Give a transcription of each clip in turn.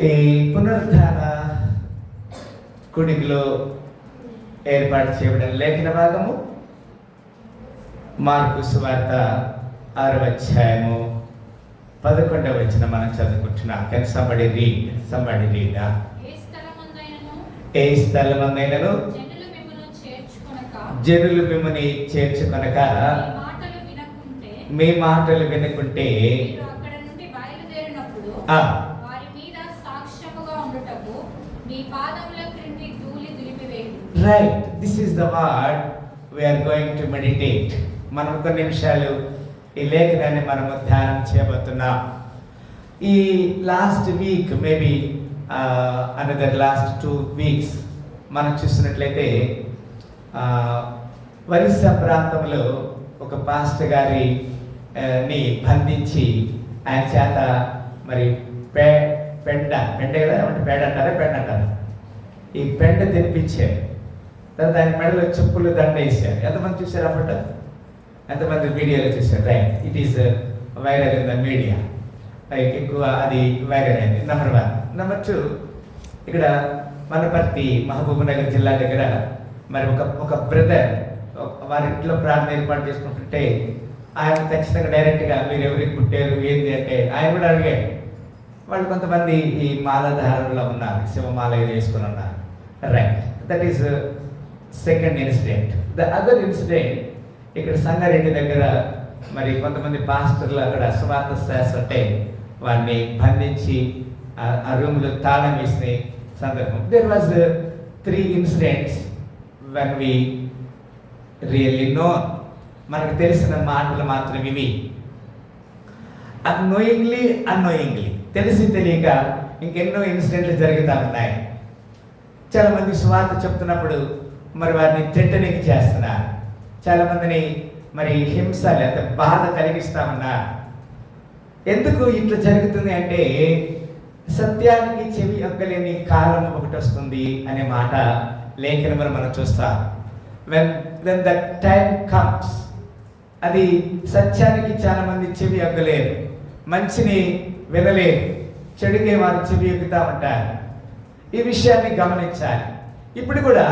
ఈ పునరుద్ధాన కుడికిలో ఏర్పాటు చేయబడిన లేఖన భాగము మార్కు సువార్త ఆరవ అధ్యాయము పదకొండవ వచ్చిన మనం చదువుకుంటున్నాం. Can somebody read somebody read ఏ స్థలమందైనను? జనులు మిమ్మల్ని చేర్చుకొనక. మీ మాటలు వినకుంటే మీ మాటలు వినుకుంటే మీరు అక్కడ నుండి బయలుదేరినప్పుడు ఆ, వారి మీద సాక్ష్యముగా ఉండుటకు మీ పాదముల క్రింది ధూళి దులిపివేయుడు right this is the word we are going to meditate మనం కొన్ని నిమిషాలు ఈ లేఖనాన్ని మనము ధ్యానం చేయబోతున్నాం. ఈ last week maybe another last two weeks మనం చూసినట్లయితే uh, వరిస్సా ప్రాంతంలో ఒక పాస్టర్ గారి uh, ని బంధించి ఆయన చేత మరి పే పెండ పెండ కదా ఏమంటే పేడ అంటారా? పెండ అంటారా? ఈ పెండ తినిపించారు. తర్వాత ఆయన మెడలో చెప్పులు దండ వేసారు ఎంతమంది చూశారు ఆ ఫోటో? ఎంతమంది మీడియాలో చూశారు? Right it is viral in the media ఎక్కువ అది వైరల్ అయింది. నెంబర్ వన్ నెంబర్ టూ ఇక్కడ మనపర్తి మహబూబ్నగర్ జిల్లా దగ్గర మరి ఒక ఒక బ్రదర్ వారి ఇంట్లో ప్రార్థన ఏర్పాటు చేసుకుంటుంటే ఆయన ఖచ్చితంగా డైరెక్ట్గా మీరు ఎవరికి పుట్టారు ఏంది అంటే ఆయన కూడా అడిగాడు. వాళ్ళు కొంతమంది ఈ మాలధారుల్లో ఉన్నారు శివమాల ఇది వేసుకుని ఉన్నారు. Right that is second incident the other incident ఇక్కడ సంగారెడ్డి దగ్గర మరి కొంతమంది పాస్టర్లు అక్కడ స్వార్థ శాస్త్ర అంటే వారిని బంధించి ఆ- రూమ్లో తాళం వేసిన సందర్భం. There was three incidents when we really know మనకు తెలిసిన మాటలు మాత్రం ఇవి. అన్నోయింగ్లీ అన్నోయింగ్లీ తెలిసి తెలియక ఇంకెన్నో ఇన్సిడెంట్లు జరుగుతూ ఉన్నాయి. చాలా మంది స్వార్థ చెప్తున్నప్పుడు మరి వారిని తిట్టనికి చేస్తున్నారు. చాలామందిని మరి హింస లేదా బాధ కలిగిస్తా ఉన్నారు. ఎందుకు ఇట్లా జరుగుతుంది అంటే సత్యానికి చెవి ఒక్కలేని కాలం ఒకటి వస్తుంది అనే మాట లేఖనములు మనం చూస్తాం. When when the time comes అది సత్యానికి చాలామంది చెవి ఎగ్గలేరు మంచిని వినలేరు చెడుకే వారు చెవి ఎక్కుతా ఉంటారు ఈ విషయాన్ని గమనించాలి. ఇప్పుడు కూడా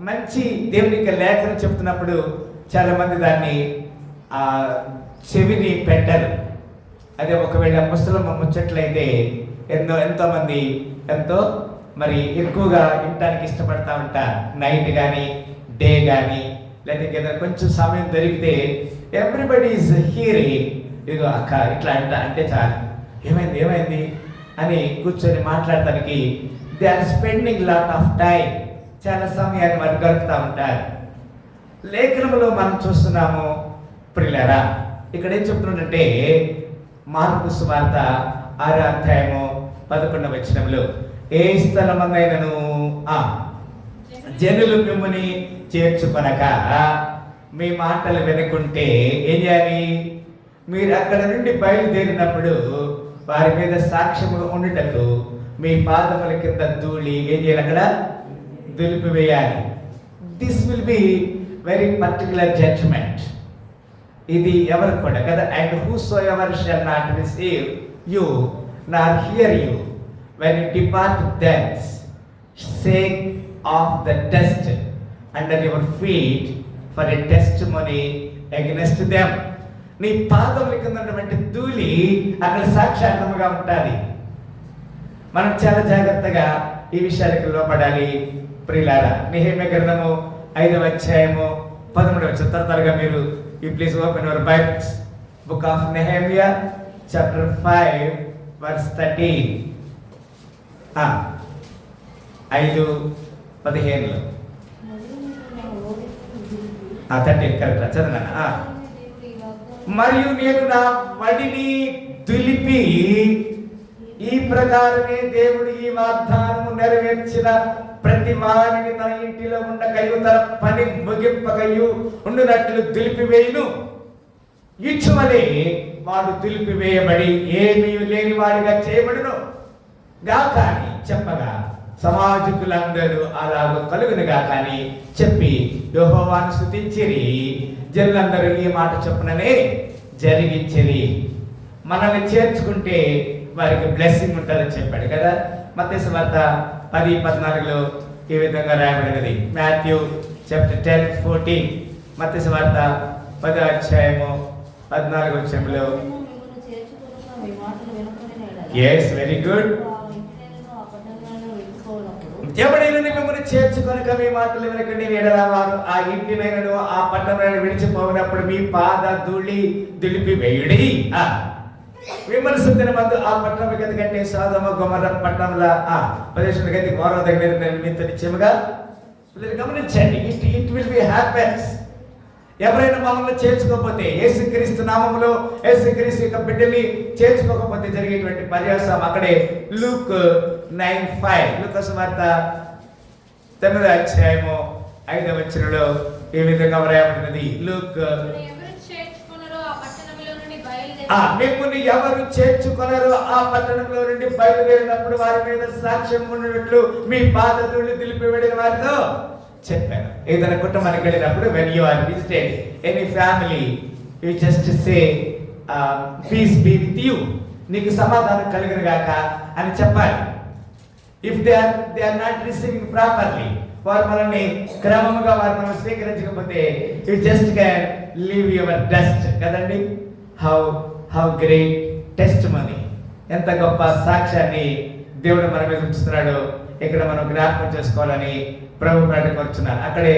మంచి దేవుని యొక్క లేఖను చెప్తున్నప్పుడు చాలామంది దాన్ని ఆ చెవిని పెట్టరు. అదే ఒకవేళ ముసలమ్మ ముచ్చట్లయితే ఎంతో ఎంతోమంది ఎంతో మరి ఎక్కువగా వినడానికి ఇష్టపడతా ఉంటారు నైట్ కానీ డే కానీ లేకపోతే ఏదైనా కొంచెం సమయం దొరికితే ఎవ్రీబడి ఈజ్ హీరింగ్ ఇదిగో అక్క ఇట్లా అంట అంటే చాలు. ఏమైంది ఏమైంది? అని కూర్చొని మాట్లాడటానికి they are spending lot of time చాలా సమయాన్ని వారు గడుపుతూ ఉంటారు. లేఖనములో మనం చూస్తున్నాము ప్రియులరా ఇక్కడ ఏం చెప్తున్నాడంటే మార్పు సువార్త ఆరో అధ్యాయము పదకొండవ వచనంలో ఏ స్థలమందైనను ఆ జనులు మిమ్మల్ని చేర్చుకొనక మీ మాటలు వినకుంటే ఏం చేయాలి? మీరు అక్కడ నుండి బయలుదేరినప్పుడు వారి మీద సాక్ష్యము ఉండటకు మీ పాదముల కింద ధూళి ఏం చేయాలి అక్కడ? నిలిపివేయాలి this will be very particular judgment ఇది ఎవరు కూడా కదా? And whosoever shall not receive you nor hear you when you depart thence shake off the dust under your feet for a testimony against them నీ పాదముల కింద ఉన్నటువంటి ధూళి అక్కడ సాక్షాత్మగా ఉంటుంది మనం చాలా జాగ్రత్తగా ఈ విషయాలకు లోపడాలి ప్రియులార నిహేమ్య గ్రంథము ఐదవ అధ్యాయము పదమూడవ వచ్చిన తరతరగా మీరు ఈ please open your Bibles book of Nehemiah chapter five verse thirteen ఐదు పదిహేనులో. థర్టీన్ కరెక్ట్ చదవనా మరియు నేను నా వడిని దులిపి ఈ ప్రకారమే దేవుడు ఈ వాగ్దానము నెరవేర్చిన ప్రతి వారిని తన ఇంటిలో ఉండకయు తన పని ముగింపకయు ఉండునట్లు దులిపివేయును. ఇచ్చుమని వాడు దులిపివేయబడి ఏమీ లేని వాడిగా చేయబడును. గాకాని చెప్పగా సమాజకులందరూ అలాగ కలుగునుగా కానీ చెప్పి యోహోవాను స్థుతించిరి జనులందరూ ఈ మాట చెప్పుననే జరిగించిరి. మనల్ని చేర్చుకుంటే వారికి బ్లెస్సింగ్ ఉంటుందని చెప్పాడు కదా. మత్స్య వార్త పది పద్నాలుగులో ఈ విధంగా రాయబడినది. మాథ్యూ చాప్టర్ టెన్ ఫోర్టీన్ మత్స్య వార్త పదో అధ్యాయము పద్నాలుగు వచ్చంలో ఎస్ వెరీ గుడ్ మాటలు ఎవడైనా మిమ్మల్ని చేర్చుకొనక మీ మాటలు వినకండి ఎడలవారు ఆ ఇంటినైనను ఆ పట్టణాన్ని విడిచిపోయినప్పుడు మీ పాద దుళి దులిపి వేయుడి. ఆ. విమర్శించిన మందు ఆ పట్టణం గతి కంటే సాధమ గుమర పట్టణంల ఆ ప్రదేశం గది గౌరవ దగ్గర మీతో నిత్యముగా మీరు గమనించండి. It it will be happens ఎవరైనా మమ్మల్ని చేర్చుకోకపోతే యేసుక్రీస్తు నామములో యేసుక్రీస్తు యొక్క బిడ్డని చేర్చుకోకపోతే జరిగేటువంటి పర్యాసం అక్కడే లూక్ నైన్ ఫైవ్. లూకస్ వార్త తొమ్మిదో అధ్యాయము ఐదవ వచ్చినలో ఈ విధంగా వ్రాయబడినది. లూక్ మిమ్మల్ని ఎవరు చేర్చుకున్నారో ఆ పట్టణంలో నుండి బయలుదేరి ఆ మిమ్మల్ని ఎవరు చేర్చుకొనరు ఆ పట్టణంలో నుండి బయలుదేరినప్పుడు వారి మీద సాక్ష్యం ఉన్నట్లు మీ బాధతులు తెలిపివేడిన వారితో చెప్పాను. ఏదైనా కుటుంబానికి వెళ్ళినప్పుడు when you are visited any family you just say peace be with you నీకు సమాధానం కలిగిన గాక అని చెప్పాలి. If they are they are not receiving properly వారు మనల్ని క్రమముగా వారు మనం స్వీకరించకపోతే you just can leave your dust కదండి? How how great testimony ఎంత గొప్ప సాక్ష్యాన్ని దేవుడు మన మీద ఉంచుతున్నాడు. ఇక్కడ మనం జ్ఞాపకం చేసుకోవాలని ప్రభు ప్రకటించున్నారు అక్కడే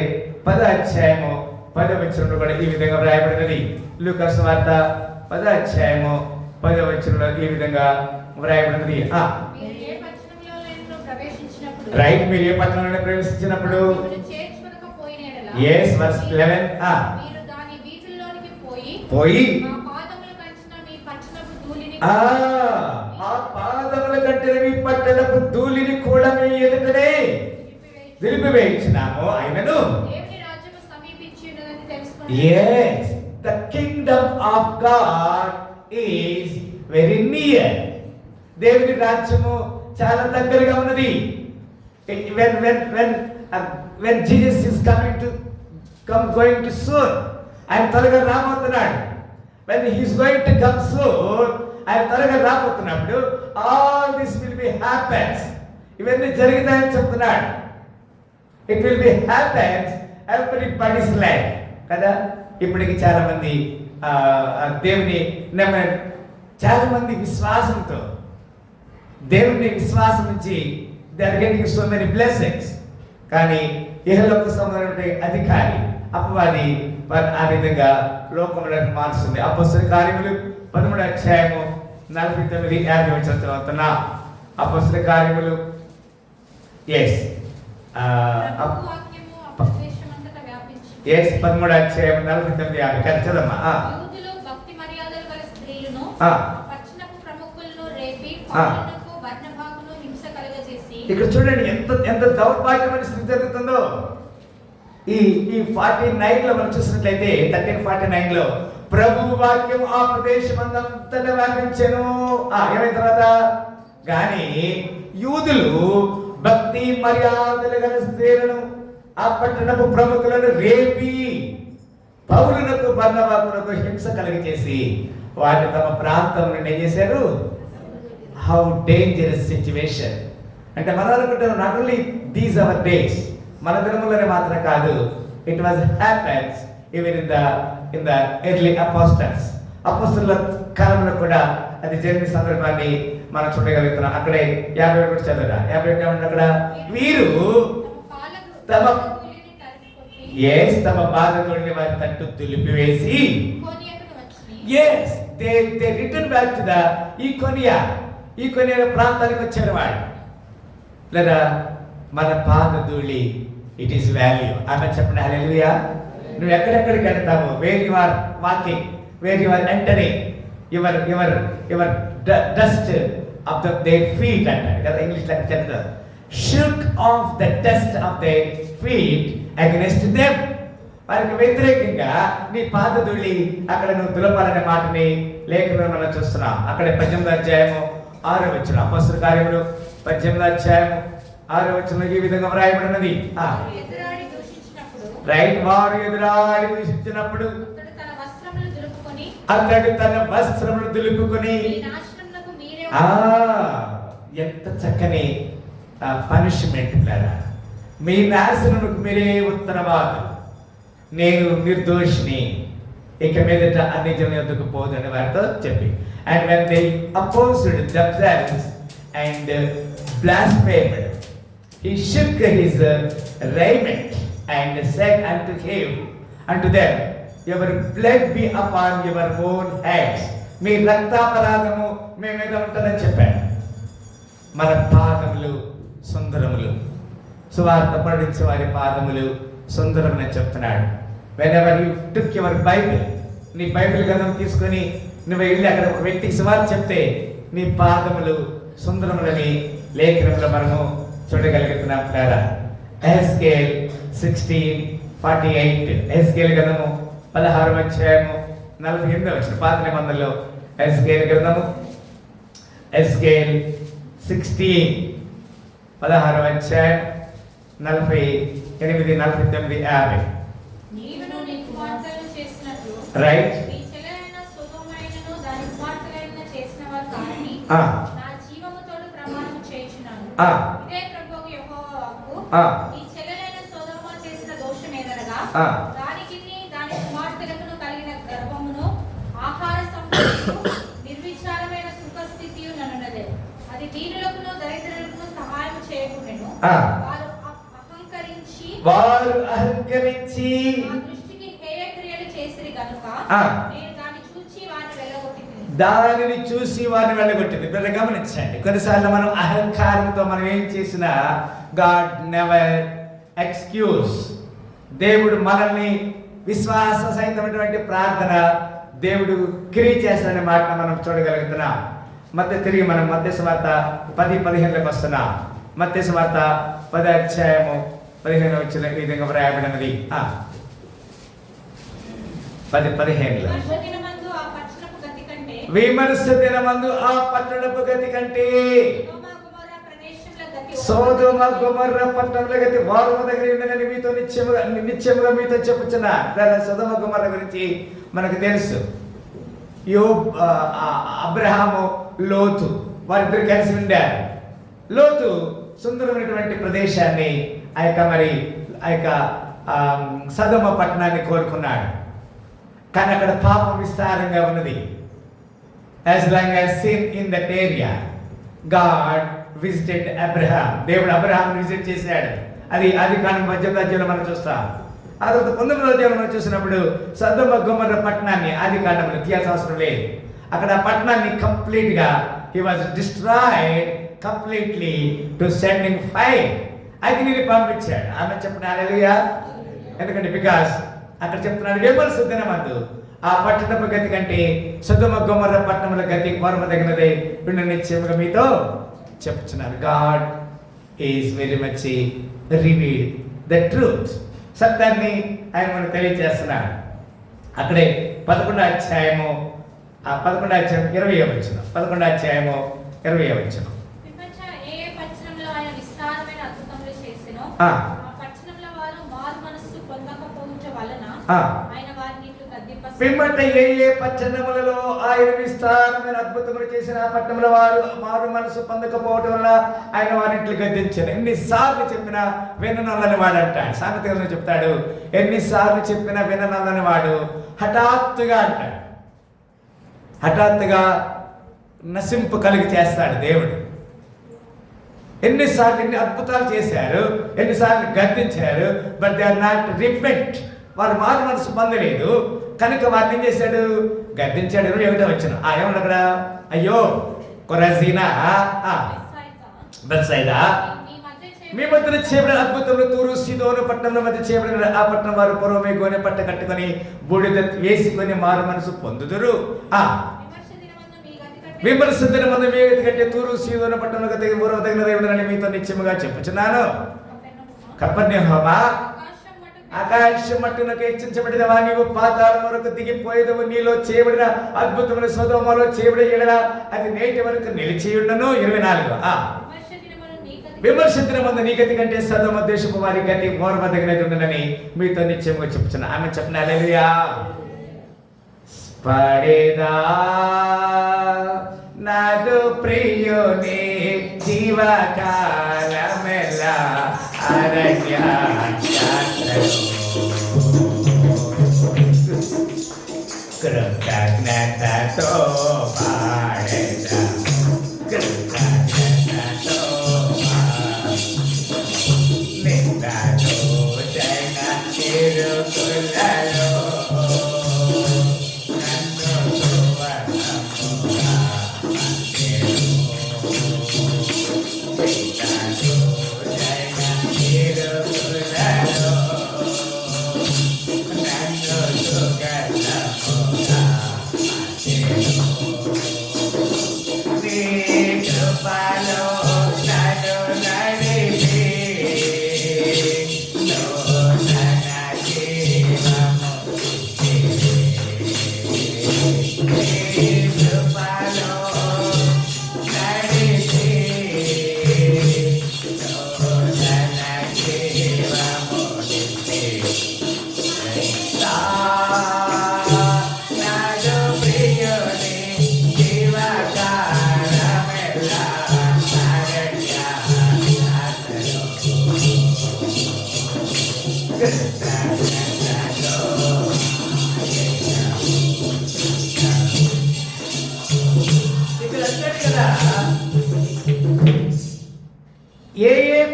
పద అధ్యాయము పద వచనంలో కూడా ఈ విధంగా వ్రాయబడినది. లూకాస్ వార్త పద అధ్యాయము పద వచనంలో ఈ విధంగా వ్రాయబడినది. ఆ. మీరు ఏ పట్టణంలో ప్రవేశించినప్పుడు రైట్ ఏ పట్టణంలో ప్రవేశించినప్పుడు. ఆ పాదముల కంటే మీ పట్టణపు ధూళిని కూడా మీ ఎదుటనే నిలిపివేయించినాము. ఆయనను. Yes the kingdom of God is very near దేవుని రాజ్యము చాలా దగ్గరగా ఉన్నది. When when when when Jesus is coming to come going to soon ఆయన త్వరగా రాబోతున్నాడు. When he's going to come soon ఆయన త్వరగా రాబోతున్నప్పుడు all this will be happens ఇవన్నీ జరుగుతాయని చెప్తున్నాడు. It will be happens everybody's life కదా? ఇప్పటికి చాలా మంది దేవుని నమ్మ చాలా మంది విశ్వాసంతో దేవుని విశ్వాసం నుంచి దే సో మెనీ బ్లెస్సింగ్స్ కానీ ఇహలోక సంబంధమైన అధికారి అపవాది ఆ విధంగా లోకంలో మారుస్తుంది. అపస్తుల కార్యములు పదమూడు అధ్యాయము నలభై తొమ్మిది యాభై వచ్చిన చదువుతున్నా అపస్తుల కార్యములు. ఎస్ ఎస్ పదమూడు అధ్యాయం నలభై తొమ్మిది యాభై. కదా చదమ్మా ఇక్కడ చూడండి ఎంత ఎంత దౌర్భాగ్యమైన స్థితి జరుగుతుందో. ఈ ఈ ఫార్టీ నైన్లో మనం చూసినట్లయితే థర్టీన్ ఫార్టీ నైన్లో ప్రభు వాక్యం ఆ ప్రదేశం అంతటా వ్యాపించను. ఆ ఏమైన తర్వాత? కానీ యూదులు భక్తి మర్యాదలు గల స్త్రీలను ఆ పట్టణపు ప్రముఖులను రేపి పౌరులకు బర్ణవాకులకు హింస కలిగచేసి వారిని తమ ప్రాంతం నుండి ఏం చేశారు? హౌ డేంజరస్ సిచ్యువేషన్ అంటే మనం అనుకుంటాం not only these our days మన దినములనే మాత్రం కాదు it was happens even in the in the early apostles అపోస్తుల కాలంలో కూడా అది జరిగిన సందర్భాన్ని మనం చూడగలుగుతున్నాం. అక్కడే యాభై ఒకటి చదువురా యాభై ఒకటి అక్కడ? వీరు తమ తమ- ఎస్ తమ బాధతోని వారి తట్టు తులిపివేసి yes they they return back to the Iconium ఈ కొనియా ప్రాంతానికి వచ్చారు వాడు లేదా మన పాద ధూళి ఇట్ ఈస్ వాల్యూ ఆమె చెప్పండి హలో నువ్వు ఎక్కడెక్కడికి వెళ్తావు where you are walking where you are entering your your your dust of the they feet అంటారు కదా ఇంగ్లీష్ లెక్క చెప్తారు shook off the dust of the feet against them వారికి వ్యతిరేకంగా నీ పాద అక్కడ నువ్వు దులపాలనే మాటని లేఖను మనం చూస్తున్నాం. అక్కడ పద్దెనిమిది అధ్యాయము ఆరో వచ్చిన అపస్తుల కార్యములు పద్దెనిమిది అధ్యాయము ఆరో వచ్చిన ఈ విధంగా వ్రాయబడినది ఆ, వారు ఎదురాడి దూషించినప్పుడు రైట్ వారు ఎదురాడి దూషించినప్పుడు అతడు తన వస్త్రములు దులుపుకొని ఆ, ఎంత చక్కని పనిష్మెంట్ పిల్లరా. మీ నాశనముకు మీరే ఉత్తరవాదు నేను నిర్దోషిని. ఇక మీదట అన్ని జనుల యొద్దకు పోదని వారితో చెప్పి. And when they opposed themselves and he shook his uh, raiment. And said unto him unto them your blood be upon your own heads మీ రక్తాపరాధము మీ మీద ఉంటుందని చెప్పాడు మన పాదములు సుందరములు. సువార్త పడించే వారి పాదములు సుందరమని చెప్తున్నాడు. Whenever you took your Bible నీ బైబిల్ గ్రంథం తీసుకొని నువ్వు వెళ్ళి అక్కడ ఒక వ్యక్తికి సువార్త చెప్తే నీ పాదములు సుందరములని లేఖనంలో మనము చూడగలుగుతున్నాం కదా. Ezekiel sixteen forty eight Ezekiel గ్రంథము పదహారు అధ్యాయము నలభై ఎనిమిది వచ్చిన పాత నిబంధనలో ఎస్కేల్ గ్రంథము ఎస్కేల్ సిక్స్టీన్ పదహారు అధ్యాయం నలభై ఎనిమిది నలభై తొమ్మిది యాభై. రైట్ నీ ప్రమాణం చేయుచున్నాను. ఇదే ప్రభువు యెహోవా వాక్కు ఆ. నీ చెల్లెలైన సొదొమ చేసిన దోషం ఏదనగా ఆ. దానికి దాని కుమార్తెలకు కలిగిన గర్భమును ఆహార సంపదను నిర్విచారమైన సుఖస్థితియు నన్నదే అది దీనులకును దరిద్రులకు సహాయం చేయకుండాను ఆ. వారు అహ- అహంకరించి వారు అహంకరించి నా దృష్టికి హేయ క్రియలు చేసిరి గనుక ఆ. నేను దాన్ని చూచి వారిని వెళ్ళగొట్టింది దానిని చూసి వారిని వెళ్ళగొట్టింది మీరు గమనించండి. కొన్నిసార్లు మనం అహంకారంతో మనం ఏం చేసినా గాడ్ నెవర్ ఎక్స్క్యూజ్ దేవుడు మనల్ని విశ్వాస సహితమైనటువంటి ప్రార్థన దేవుడు క్రియ చేస్తాడనే మాట మనం చూడగలుగుతున్నాం. మధ్య తిరిగి మనం మధ్య వార్త పది పదిహేనులకు వస్తున్నాం. మధ్య వార్త పది అధ్యాయము పదిహేను వచ్చిన విధంగా వ్రాయబడినది. పది పదిహేనులో. విమర్శ దినమందు ఆ పట్టణపు గతి కంటే సొదొమ గొమొర్రా ప్రదేశంలో గతి సోదోమ గుమర్ర పట్టణంలో అయితే వారు దగ్గర ఉండగానే మీతో నిత్యముగా నిత్యముగా మీతో చెప్పుచున్న సోదమ గుమర్ర గురించి మనకు తెలుసు. యో అబ్రహాము లోతు వారిద్దరు కలిసి ఉండారు. లోతు సుందరమైనటువంటి ప్రదేశాన్ని ఆ యొక్క మరి ఆ యొక్క సదమ పట్టణాన్ని కోరుకున్నాడు. కానీ అక్కడ పాపం విస్తారంగా ఉన్నది. As long as sin in that area God visited Abraham దేవుడు అబ్రహాం విజిట్ చేశాడు. అది అది కానీ మధ్య రాజ్యంలో మనం చూస్తాం. ఆ తర్వాత పంతొమ్మిదో అధ్యాయంలో మనం చూసినప్పుడు సద్దమ్మ గుమ్మర్ర పట్టణాన్ని ఆది కాండంలో తీయాల్సిన అవసరం లేదు. అక్కడ ఆ పట్టణాన్ని కంప్లీట్గా he was destroyed completely to sending fire అగ్నిని పంపించాడు. ఆమె చెప్పిన హల్లెలూయా. ఎందుకంటే బికాస్ అక్కడ చెప్తున్నాడు విమర్శ దినమందు ఆ పట్టణపు గతి కంటే సుధమ గుమ్మర పట్టణముల గతి కోరమదగినదే విండు నిశ్చయముగా మీతో చెప్తున్నారు God is very much reveal the truth సత్యాన్ని ఆయన మనకు తెలియజేస్తున్నాడు. అక్కడే పదకొండో అధ్యాయము ఆ పదకొండో అధ్యాయం ఇరవై వచ్చిన పదకొండో అధ్యాయము ఇరవై వచ్చిన పిమ్మట పిమ్మట ఏ ఏ పట్టణములలో ఆయన విస్తారమైన అద్భుతములు చేసిన ఆ పట్టణముల వారు మారు మనసు పొందకపోవటం వల్ల ఆయన వారింట్లు గద్దించారు ఎన్నిసార్లు చెప్పినా విననల్లని వాడు అంటాడు. సామెతలో చెప్తాడు? ఎన్నిసార్లు చెప్పినా విననల్లని వాడు హఠాత్తుగా అంటాడు. హఠాత్తుగా నశింపు కలిగి చేస్తాడు దేవుడు. ఎన్నిసార్లు ఎన్ని అద్భుతాలు చేశారు ఎన్నిసార్లు గద్దించారు but they are not repent. వారు మారు మనసు పొందలేదు. కనుక వారిని ఏం చేశాడు? గద్దించాడు. ఇరవై ఒకటో వచ్చిన. ఆ ఏమన్నా అక్కడ? అయ్యో కొరజీనా? బెత్సైదా మీ మధ్యన చేయబడిన అద్భుతములు తూరు సీదోను పట్టణంలో మధ్య చేయబడిన ఆ పట్టణం వారు పూర్వమే గోనె పట్ట కట్టుకొని బూడిద వేసుకొని మారు మనసు పొందుదురు. ఆ. విమర్శ దినమందు మీ గతి కంటే తూరు సీదోను పట్టణంలో గత పూర్వ తగిన దేవుడని మీతో నిత్యముగా చెప్పుచున్నాను. కపర్ణహోమా ఆకాశం మట్టునకు హెచ్చించబడినవా నీవు పాతాల వరకు దిగిపోయేదవు నీలో చేయబడిన అద్భుతమైన సోదోమలో చేయబడి ఎడల. అది నేటి వరకు నిలిచి ఉండను. ఇరవై నాలుగు. ఆ. విమర్శ దినమును నీ గతి విమర్శించిన మంది నీ కంటే సదమ దేశపు వారి గతి మోరమదగినది ఉండనని మీతో నిశ్చయంగా చెప్తున్నా ఆమె చెప్పిన హల్లెలూయా. పడేదా నాదు ప్రియుని జీవకాలమెల్ల అరణ్య Good luck, good night, good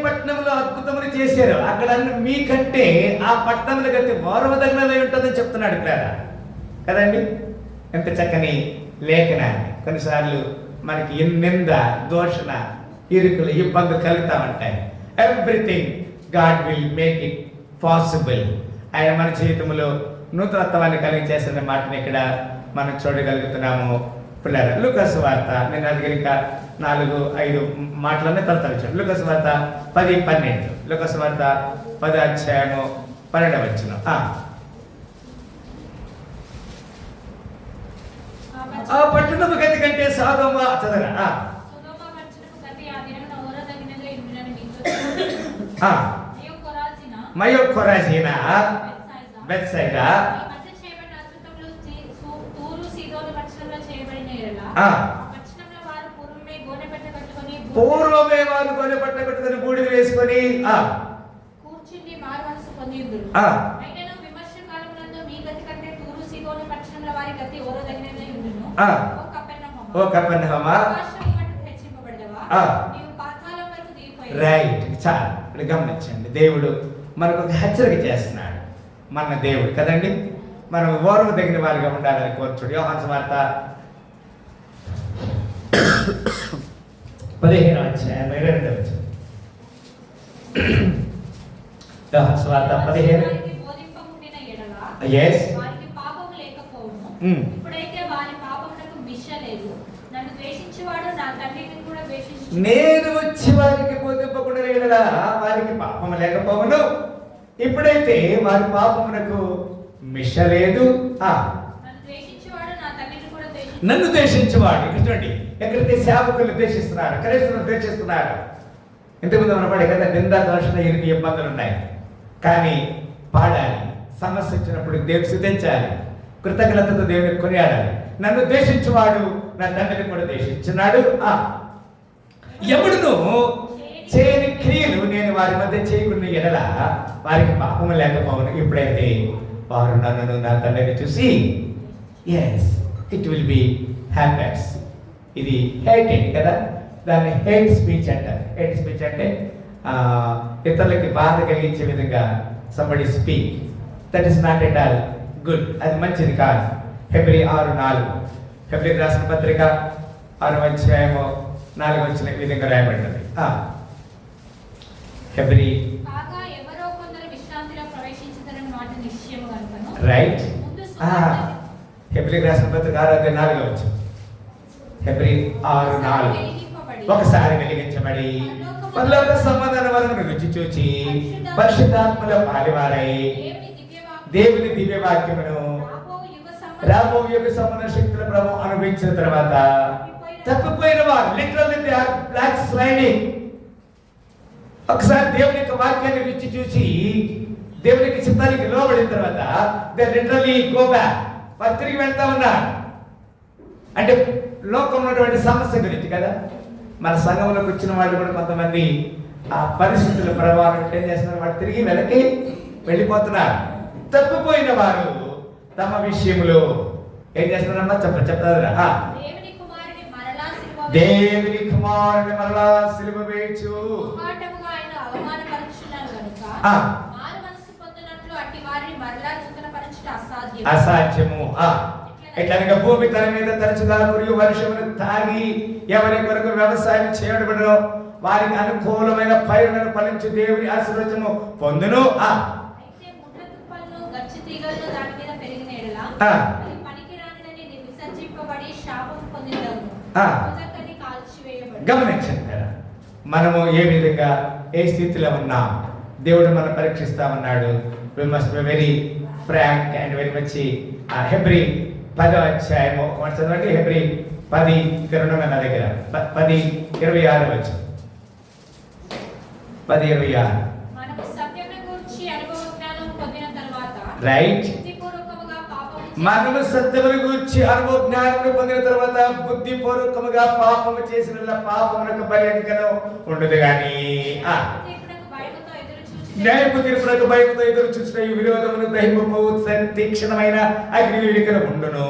పట్టణంలో అద్భుతములు చేశారు. అక్కడ మీకంటే ఆ పట్టణంలో గతి ఓర్వదగినదై ఉంటుందని చెప్తున్నాడు ఇక్కడ. కదండి? ఎంత చక్కని లేఖనాన్ని. కొన్నిసార్లు మనకి ఎన్- నింద దోషణ ఇరుకులు ఇబ్బందులు కలుగుతా ఉంటాయి. Everything God will make it possible ఆయన మన జీవితంలో నూతనత్వాన్ని కలిగి చేస్తున్న మాటని ఇక్కడ మనం చూడగలుగుతున్నాము. పిల్లలు. లూకస్ వార్త నేను అది కనుక నాలుగు ఐదు మాటలన్నీ తర్వాత వచ్చాను లూకస్ వార్త పది పన్నెండు. లూకస్ వార్త పది అధ్యాయము పన్నెండు వచ్చిన ఆ. పట్టణము గతి కంటే సాధమ చదరా ఆ, సొదొమ పట్టణపు పట్టణంలో వారి గతి ఓరదగినదై ఉండును. ఆ. ఓ కపెర్నహూమా, ఓ కపెర్నహూమా. రైట్. చాలు ఇప్పుడు గమనించండి. దేవుడు మనకు ఒక హెచ్చరిక చేస్తున్నాడు. మన దేవుడు కదండి? మనం ఓర్వ తగిన వారిగా ఉండాలని కోరుచుడు యోహాన్స్ వార్త పదిహేను అధ్యాయం ఇరవై రెండు వచ్చింది యోహాన్స్ వార్త పదిహేను వారికి బోధింపకుండిన ఎడల Yes. వారికి పాపము లేకపోవును Mm. ఇప్పుడైతే వారి పాపమునకు మిష లేదు. నన్ను ద్వేషించేవాడు నా తండ్రిని కూడా ద్వేషించు నేను వచ్చి వారికి బోధింపకుండా లేడలా వారికి పాపము లేకపోవను. ఇప్పుడైతే వారి పాపమునకు మిష లేదు. ఆ. నన్ను ద్వేషించేవాడు నా తండ్రిని కూడా ద్వేషించు నన్ను ద్వేషించేవాడు ఇక్కడ చూడండి. ఎక్కడైతే సేవకులు ద్వేషిస్తున్నారు క్రైస్తవులు ద్వేషిస్తున్నారు ఇంతకుముందు మనం పడే కదా నింద దోషణ ఇరుకు ఇబ్బందులు ఉన్నాయి. కానీ పాడాలి. సమస్య వచ్చినప్పుడు దేవుడు సిద్ధించాలి కృతజ్ఞతతో దేవుని కొనియాడాలి. నన్ను ద్వేషించువాడు నా తండ్రిని కూడా ద్వేషించున్నాడు ఆ. ఎవడును చేయని క్రియలు నేను వారి మధ్య చేయకున్న ఎడల వారికి పాపము లేకపోవను. ఇప్పుడైతే వారు నన్ను నా తండ్రిని చూసి yes it will be happiness ఇది హేటెడ్ కదా. దాన్ని హేట్ స్పీచ్ అంటారు. హేట్ స్పీచ్ అంటే ఇతరులకి బాధ కలిగించే విధంగా somebody speak that is not at all good అది మంచిది కాదు. ఫిబ్రవరి ఆరు నాలుగు. ఫిబ్రవరి రాసిన పత్రిక ఆరు అధ్యాయము నాలుగు వచ్చిన విధంగా రాయబడినది. ఫిబ్రవరి రైట్ ఫిబ్రవరి రాసిన పత్రిక ఆరు నాలుగు వచ్చు ఫిబ్రవరి ఆరు నాలుగు ఒకసారి వెలిగించబడి పరలోక సమాధాన వరకు రుచి చూచి పరిశుద్ధాత్మల పాలివారై దేవుని దివ్యవాక్యమును రాబో యుగ యొక్క సంబంధ శక్తుల ప్రభావం అనుభవించిన తర్వాత తప్పిపోయిన వారు literally they are backsliding ఒకసారి దేవుని యొక్క వాక్యాన్ని రుచి చూసి దేవునికి చిత్తానికి లోబడిన తర్వాత దే లిటరల్లీ గో బ్యాక్ వారు తిరిగి వెళ్తా ఉన్నారు. అంటే లోకంలో ఉన్నటువంటి సమస్య గురించి కదా? మన సంఘంలోకి వచ్చిన వాళ్ళు కూడా కొంతమంది ఆ పరిస్థితుల ప్రభావం ఏం చేస్తున్నారు? వాళ్ళు తిరిగి వెనక్కి వెళ్ళిపోతున్నారు. తప్పిపోయిన వారు తమ విషయంలో ఏం చేస్తున్నారమ్మా? చెప్ప చెప్తారా? దేవుని కుమారుని మరలా సిలువ వేయచ్చు అసాధ్యము. ఆ. ఎట్లనగా భూమి తన మీద తరచుగా కురియు వర్షమును తాగి ఎవరి కొరకు వ్యవసాయం చేయబడరో వారికి అనుకూలమైన పైరులను ఫలించు దేవుని ఆశీర్వచము పొందును. గమనించండి మనము ఏ విధంగా ఏ స్థితిలో ఉన్నాం? దేవుడు మనం పరీక్షిస్తా ఉన్నాడు. We must be very frank and very much హెబ్రి పదో అధ్యాయము ఒకటి చదవండి హెబ్రి పది ఇక్కడ ఉన్న నా దగ్గర. పది ఇరవై ఆరు వచ్చు. పది ఇరవై ఆరు. మనము సత్యమును గూర్చి అనుభవ జ్ఞానం పొందిన తర్వాత రైట్ మనము సత్యమును గురించి అనుభవ జ్ఞానమును పొందిన తర్వాత బుద్ధిపూర్వకముగా పాపము చేసిన పాపమునకు బలికను ఉండదు కానీ న్యాయపు తీర్పులకు భయముతో ఎదురు చూసిన ఈ విరోధమును గ్రహింపవు తీక్షణమైన అగ్ని వేడికను ఉండును.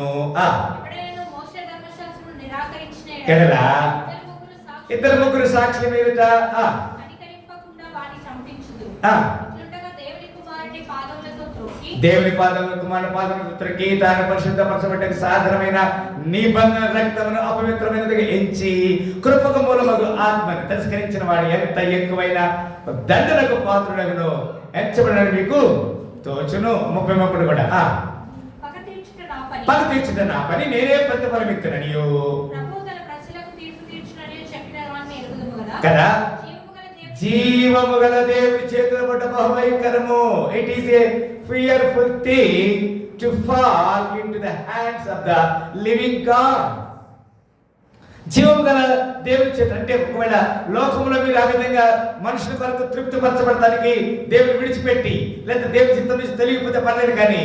ఎడల ఇద్దరు ముగ్గురు సాక్షులు ఇద్దరు ముగ్గురు సాక్షుల మీదట ఆ కనికరింపకుండా వారిని చంపించుదురు. ఆ. ఇట్లుండగా దేవుని కుమారుని పాదములతో త్రొక్కి దేవుని పాదములకు మన పాదములకు త్రొక్కి తాను పరిశుద్ధపరచబడ్డ సాధనమైన నిబంధన రక్తమును అపవిత్రమైనదిగా ఎంచి కృపకు మూలమగు ఆత్మని తిరస్కరించిన వాడు ఎంత ఎక్కువైన దండలకు పాత్రుడగును. ఎంచబడిన మీకు తోచును. ముప్పై ముప్పుడు కూడా. ఆ. పగ తీర్చుట నా పని. నేనే ప్రతిఫలం కదా. జీవము గల దేవుని చేతుల పట్ట బహుభయంకరము. It is a fearful thing to fall into the hands of the living God జీవము గల దేవుని చేత అంటే ఒకవేళ లోకంలో మీరు ఆ విధంగా మనుషుల కొరకు తృప్తిపరచబడటానికి దేవుడు విడిచిపెట్టి లేదా దేవుని చిత్తం నుంచి తెలియకపోతే పర్లేదు కానీ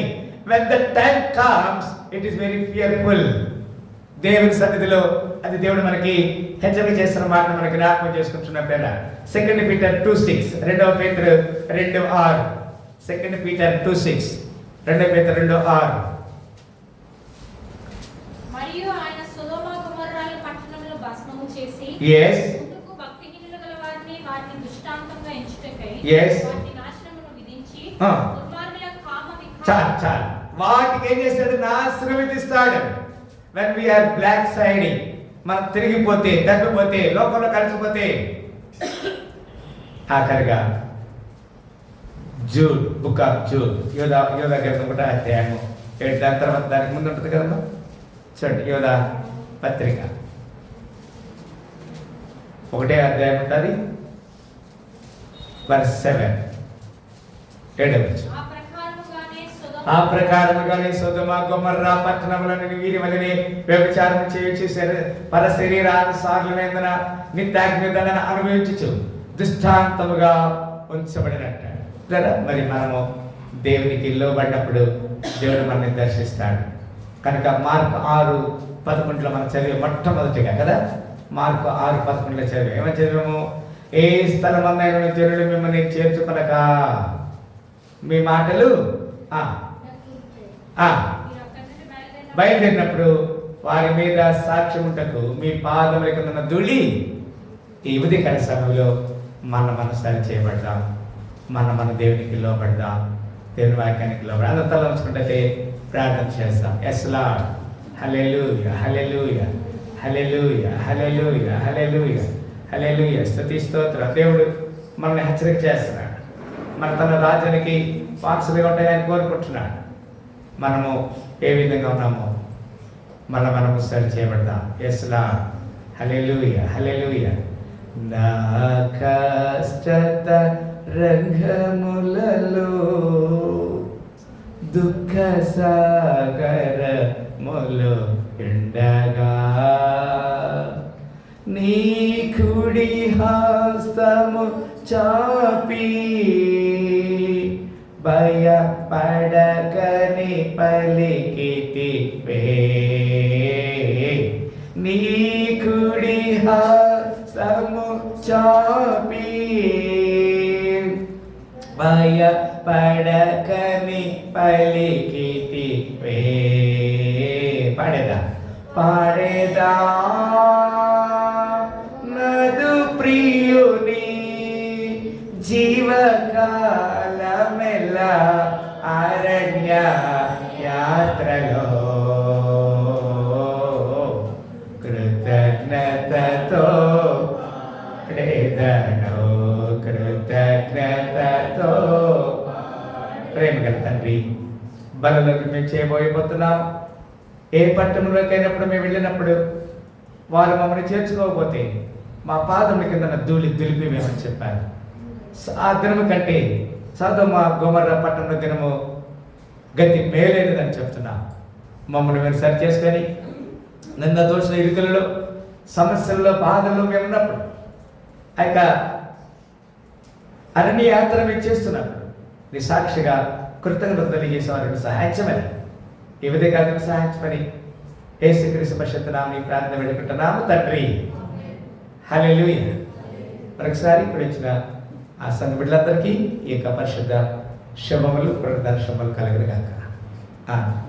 when the time comes it is very fearful దేవుని సన్నిధిలో అది దేవుడు మనకి హెచ్చరిక చేస్తున్న మాటను మనకి జ్ఞాపకం చేసుకుంటున్న పేర సెకండ్ పీటర్ టూ సిక్స్ రెండవ పేతురు రెండు ఆరు. సెకండ్ పీటర్ టూ సిక్స్ రెండవ పేతురు రెండు ఆరు మరియు ఆయన సొదొమ గొమొర్రాల పట్టణములను భస్మము చేసి Yes. ముందుకు భక్తిహీనులు గల వారిని వారిని దృష్టాంతంగా ఎంచుటకై Yes. వాటి నాశనమును విధించి ఆ. దుర్మార్గుల కామ వికార- చాలు చాలు వాటికి ఏం చేస్తాడు నాశనం విధిస్తాడు వెన్ వీఆర్ బ్లాక్ సైడింగ్ మనం తిరిగిపోతే తప్పిపోతే లోకంలో కలిసిపోతే ఆఖరిగా జూడ్ బుక్ ఆఫ్ జూడ్ యోధా యోధా గ్రంథం కూడా అధ్యాయము ఏడు దాని తర్వాత దానికి ముందు ఉంటుంది కదమ్మా చూడండి యోధా పత్రిక. ఒకటే అధ్యాయం ఉంటుంది. వర్స్ సెవెన్ ఏడవచ్చు ఆ ప్రకారముగానే సోదమ గొమర్రా పట్టణములను వీరి వలనే వ్యభిచారం చేయొచ్చు పర శరీరానుసారులైన నిత్యాగ్ని దండన అనుభవించు దృష్టాంతముగా ఉంచబడినట్ట. కదా? మరి మనము దేవునికి లోబడినప్పుడు దేవుడు మనల్ని దర్శిస్తాడు. కనుక మార్పు ఆరు పదకొండులో మనం చదివే మొట్టమొదటిగా కదా? మార్కు ఆరు పదకొండులో చదివే. ఏమని చదివాము? ఏ స్థలమందైన జనులు మిమ్మల్ని చేర్చుకొనక. మీ మాటలు? బయలుదేరినప్పుడు వారి మీద సాక్ష్యం ఉంటకు మీ పాదముల కింద ఉన్న ధూళి ఈ ఉదయకర సమయంలో మన మనసారి చేయబడతాం. మన మన దేవునికి లోపడదాం దేవుని వాక్యానికి లోపడ అందరూ తల ఉంచుకుంటే ప్రార్థన చేస్తాం. Yes Lord hallelujah hallelujah hallelujah hallelujah hallelujah hallelujah స్తుతి స్తోత్రం. దేవుడు మనల్ని హెచ్చరిక చేస్తున్నాడు. మన తన రాజ్యానికి వారసులుగా ఉంటాయని కోరుకుంటున్నాడు. మనము ఏ విధంగా ఉన్నామో మన మనము సరి చేయబడదాం. ఎస్లా హలెలుయ హలెలుయ నా కష్టత రంగములలో దుఃఖ సాగరములు ఉండగా నీ కుడి హస్తము చాపి భయపడకని పలికితి నీ కుడి హస్తము చాపి భయపడకని పలికితి వే పాడేదా పాడేదా నదు ప్రియుని జీవకాలమెల్ల అరణ్య యాత్రలో కృతజ్ఞతతో ప్రేదను కృతజ్ఞతతో ప్రేమ గల తండ్రి బలలోకి మేము చేయబోయిపోతున్నాం ఏ పట్టణంలోకైనప్పుడు మేము వెళ్ళినప్పుడు వారు మమ్మల్ని చేర్చుకోకపోతే మా పాదముల కింద ధూళి దులిపి మేమని చెప్పారు. ఆ దినము కంటే సదమ గోమర్ర పట్టణంలో దినము గతి మేలైనదని చెప్తున్నా. మమ్మల్ని మీరు సరి చేసుకొని నిన్న దోషుల ఇరుకులలో సమస్యల్లో బాధల్లో మేము ఉన్నప్పుడు ఆ యొక్క అరణ్య యాత్ర మీరు చేస్తున్నారు నీ సాక్షిగా కృతజ్ఞత తెలియజేసే వారికి సహాయించమని. ఈ విధంగా సహాయించమని ఏసుక్రీస్తు పరిషత్ నామని ప్రార్థన పెట్టుకుంటున్నాము తండ్రి. హలో మరొకసారి ఇప్పుడు ఇచ్చిన ఆ సంఘ బిడ్డలందరికీ ఈ యొక్క పరిశుద్ధ శుభములు ప్రధాన కలగరుగాక ఆ